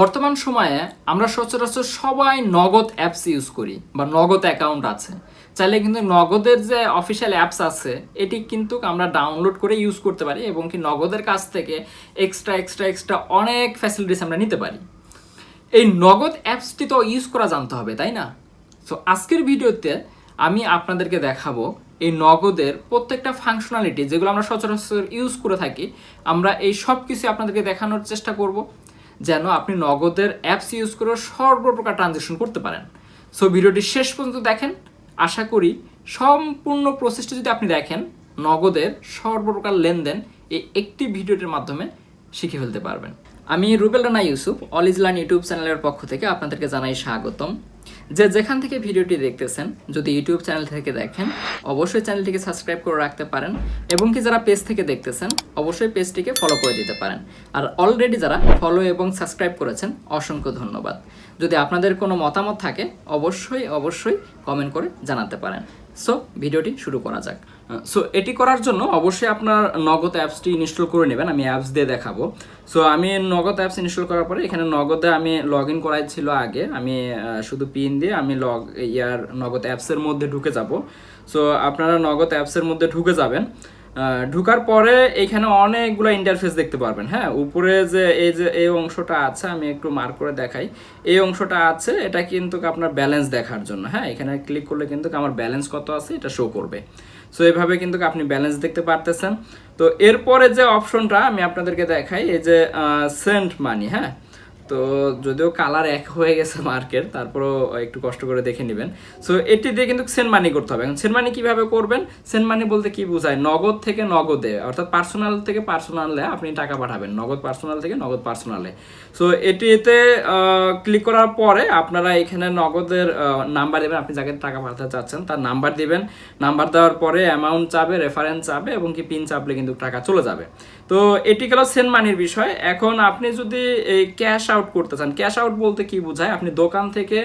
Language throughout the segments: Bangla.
বর্তমান সময়ে আমরা সচরাচর সবাই নগদ অ্যাপস ইউজ করি বা নগদ অ্যাকাউন্ট আছে। চাইলে কিন্তু নগদের যে অফিসিয়াল অ্যাপস আছে, এটি কিন্তু আমরা ডাউনলোড করে ইউজ করতে পারি এবং কি নগদের কাছ থেকে এক্সট্রা এক্সট্রা এক্সট্রা অনেক ফ্যাসিলিটিস আমরা নিতে পারি। এই নগদ অ্যাপসটি তো ইউজ করা জানতে হবে, তাই না? সো আজকের ভিডিওতে আমি আপনাদেরকে দেখাবো এই নগদের প্রত্যেকটা ফাংশনালিটি যেগুলো আমরা সচরাচর ইউজ করে থাকি। আমরা এই সব কিছু আপনাদেরকে দেখানোর চেষ্টা করব। যেন আপনি নগদের অ্যাপস ইউজ করে সর্বপ্রকার ট্রানজেকশন করতে পারেন। সো, ভিডিওটি শেষ পর্যন্ত দেখেন। আশা করি সম্পূর্ণ প্রসেসটা যদি আপনি দেখেন, নগদের সর্বপ্রকার লেনদেন এই একটি ভিডিওটির মাধ্যমে শিখে ফেলতে পারবেন। আমি রুবেল রানা ইউসুফ, অল ইজলান ইউটিউব চ্যানেলের পক্ষ থেকে আপনাদেরকে জানাই স্বাগতম। যে যেখান থেকে ভিডিওটি দেখতেছেন, যদি ইউটিউব চ্যানেল থেকে দেখেন, অবশ্যই চ্যানেলটিকে সাবস্ক্রাইব করে রাখতে পারেন, এবং কি যারা পেজ থেকে দেখতেছেন, অবশ্যই পেজটিকে ফলো করে দিতে পারেন। আর অলরেডি যারা ফলো এবং সাবস্ক্রাইব করেছেন, অসংখ্য ধন্যবাদ। যদি আপনাদের কোনো মতামত থাকে, অবশ্যই অবশ্যই কমেন্ট করে জানাতে পারেন। সো ভিডিওটি শুরু করা যাক। সো এটি করার জন্য অবশ্যই আপনার নগদ অ্যাপসটি ইনস্টল করে নেবেন, আমি অ্যাপস দিয়ে দেখাবো। সো আমি নগদ অ্যাপস ইনস্টল করার পরে এখানে নগদে আমি লগ ইন করাই ছিল আগে। আমি শুধু পিন দিয়ে আমি লগ ইয়ার নগদ অ্যাপসের মধ্যে ঢুকে যাব। সো আপনারা নগদ অ্যাপসের মধ্যে ঢুকে যাবেন। ঢুকার পরে এখানে অনেকগুলো ইন্টারফেস দেখতে পারবেন। হ্যাঁ উপরে যে এই যে এই অংশটা আছে, আমি একটু মার্ক করে দেখাই। এই অংশটা আছে, এটা কিন্তু আপনার ব্যালেন্স দেখার জন্য। হ্যাঁ এখানে ক্লিক করলে কিন্তু আমার ব্যালেন্স কত আছে, এটা শো করবে। সো এইভাবে কিন্তু আপনি ব্যালেন্স দেখতে পারতেছেন। তো, এরপরে যে অপশনটা আমি আপনাদেরকে দেখাই, এই যে সেন্ট মানি হ্যাঁ। তো যদিও কালার এক হয়ে গেছে মার্কের তারপরও একটু কষ্ট করে দেখে নেবেন। সো এটি দিয়ে কিন্তু সেন্ট মানি করতে হবে। এখন সেন্ট মানি কীভাবে করবেন? সেন্ট মানি বলতে কি বোঝায়? নগদ থেকে নগদে, অর্থাৎ পার্সোনাল থেকে পার্সোনালে আপনি টাকা পাঠাবেন। নগদ পার্সোনাল থেকে নগদ পার্সোনালে সো এটিতে ক্লিক করার পরে আপনারা এখানে নগদের নাম্বার দেবেন। আপনি যাকে টাকা পাঠাতে চাচ্ছেন, তার নাম্বার দিবেন। নাম্বার দেওয়ার পরে অ্যামাউন্ট চাবে রেফারেন্স চাবে এবং কি পিন চাপলে কিন্তু টাকা চলে যাবে। তো এটি গেল সেন্ট মানির বিষয়। এখন আপনি যদি এই ক্যাশ আউট করতে চান ক্যাশ আউট বলতে কি বোঝায়? আপনি দোকান থেকে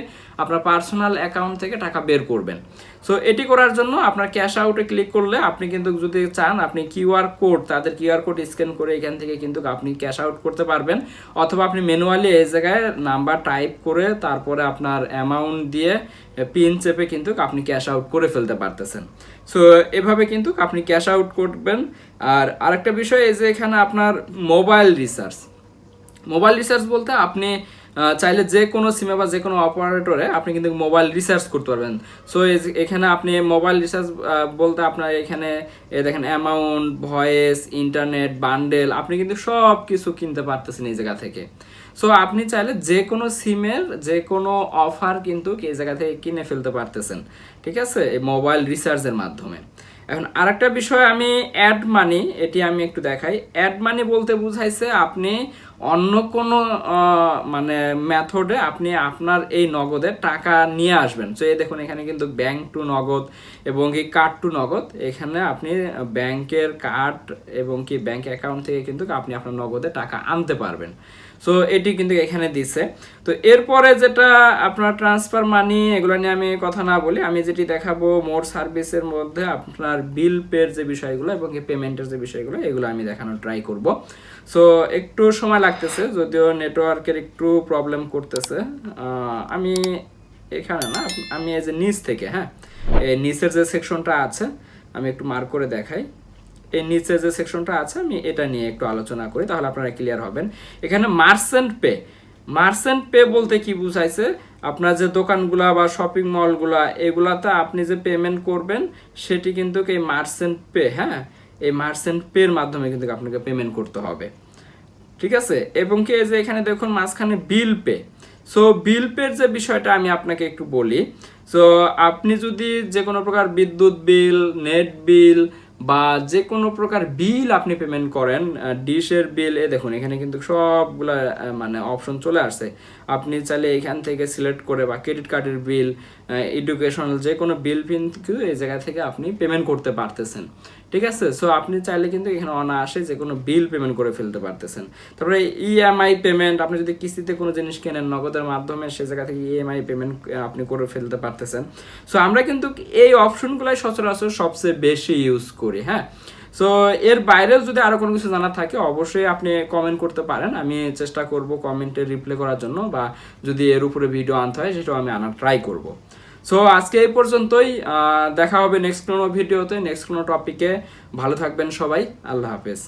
আপনার পার্সোনাল অ্যাকাউন্ট থেকে টাকা বের করবেন। সো এটি করার জন্য আপনার ক্যাশ আউটে ক্লিক করলে আপনি কিন্তু যদি চান, আপনি কিউআর কোড তাদের কিউআর কোড স্ক্যান করে এখান থেকে কিন্তু আপনি ক্যাশ আউট করতে পারবেন। অথবা আপনি ম্যানুয়ালি এই জায়গায় নাম্বার টাইপ করে তারপরে আপনার অ্যামাউন্ট দিয়ে পিন চেপে কিন্তু আপনি ক্যাশ আউট করে ফেলতে পারতেছেন। সো এভাবে কিন্তু আপনি ক্যাশ আউট করবেন। আর আরেকটা বিষয় এই যে এখানে আপনার মোবাইল রিচার্জ মোবাইল রিচার্জ বলতে আপনি চাইলে যে কোনো সিমে বা যে কোনো অপারেটরে আপনি কিন্তু মোবাইল রিচার্জ করতে পারবেন। সো এখানে আপনি মোবাইল রিচার্জ বলতে আপনার এখানে দেখেন অ্যামাউন্ট ভয়েস ইন্টারনেট বান্ডেল আপনি কিন্তু সব কিছু কিনতে পারতেছেন এই জায়গা থেকে। সো আপনি চাইলে যে কোনো সিমের যে কোনো অফার কিন্তু এই জায়গা থেকে কিনে ফেলতে পারতেছেন। ঠিক আছে? এই মোবাইল রিচার্জের মাধ্যমে। এখন আরেকটা বিষয়, আমি অ্যাড মানি এটি আমি একটু দেখাই। অ্যাড মানি বলতে বুঝাইছে আপনি অন্য কোনো মানে মেথডে আপনি আপনার এই নগদে টাকা নিয়ে আসবেন। তো এই দেখুন, এখানে কিন্তু ব্যাংক টু নগদ এবং কি কার্ড টু নগদ, এখানে আপনি ব্যাংকের কার্ড এবং কি ব্যাংক অ্যাকাউন্ট থেকে কিন্তু আপনি আপনার নগদে টাকা আনতে পারবেন। সো এটি কিন্তু এখানে দিছে। তো এরপরে যেটা আপনার ট্রান্সফার মানি এগুলো নিয়ে আমি কথা না বলি আমি যেটি দেখাবো, মোর সার্ভিসের মধ্যে আপনার বিল পের যে বিষয়গুলো এবং পেমেন্টের যে বিষয়গুলো, এগুলো আমি দেখানোর ট্রাই করব। সো একটু সময় লাগতেছে, যদিও নেটওয়ার্কের একটু প্রবলেম করতেছে। আমি এখানে না, আমি এই যে নিচ থেকে হ্যাঁ? এই নিচের যে সেকশনটা আছে, আমি একটু মার্ক করে দেখাই। এই নিচে যে সেকশনটা আছে, আমি এটা নিয়ে একটু আলোচনা করি, তাহলে আপনারা ক্লিয়ার হবেন। এখানে মার্সেন্ট পে মার্সেন্ট পে বলতে কি বুঝাইছে? আপনার যে দোকানগুলা বা শপিং মলগুলা এগুলাতে আপনি যে পেমেন্ট করবেন, সেটি কিন্তু এই মার্সেন্ট পে হ্যাঁ? এই মার্সেন্ট পের মাধ্যমে কিন্তু আপনাকে পেমেন্ট করতে হবে। ঠিক আছে? এবং কি যে এখানে দেখুন মাঝখানে বিল পে সো বিল পের যে বিষয়টা আমি আপনাকে একটু বলি। সো আপনি যদি যে কোনো প্রকার বিদ্যুৎ বিল নেট বিল বা যে কোনো প্রকার বিল আপনি পেমেন্ট করেন ডিশের বিল, এ দেখুন, এখানে কিন্তু সবগুলা মানে অপশন চলে আসছে। আপনি চাইলে এখান থেকে সিলেক্ট করে বা ক্রেডিট কার্ডের বিল এডুকেশনাল যে কোনো বিল কিন্তু এই জায়গা থেকে আপনি পেমেন্ট করতে পারতেছেন। ঠিক আছে? সো আপনি চাইলে কিন্তু এখানে অনায়াসে যে কোনো বিল পেমেন্ট করে ফেলতে পারতেছেন। তারপরে ইএমআই পেমেন্ট আপনি যদি কিস্তিতে কোনো জিনিস কেনেন নগদের মাধ্যমে, সে জায়গা থেকে ইএমআই পেমেন্ট আপনি করে ফেলতে পারতেছেন। সো আমরা কিন্তু এই অপশনগুলাই সচরাচর সবচেয়ে বেশি ইউজ করি হ্যাঁ? সো এর বাইরেও যদি আরও কোনো কিছু জানার থাকে, অবশ্যই আপনি কমেন্ট করতে পারেন। আমি চেষ্টা করব কমেন্টে রিপ্লাই করার জন্য বা যদি এর উপরে ভিডিও আনতে হয়, সেটাও আমি আনার ট্রাই করব। সো আজকে এই পর্যন্তই। দেখা হবে নেক্সট কোনো ভিডিওতে নেক্সট কোনো টপিকে ভালো থাকবেন সবাই। আল্লাহ হাফেজ।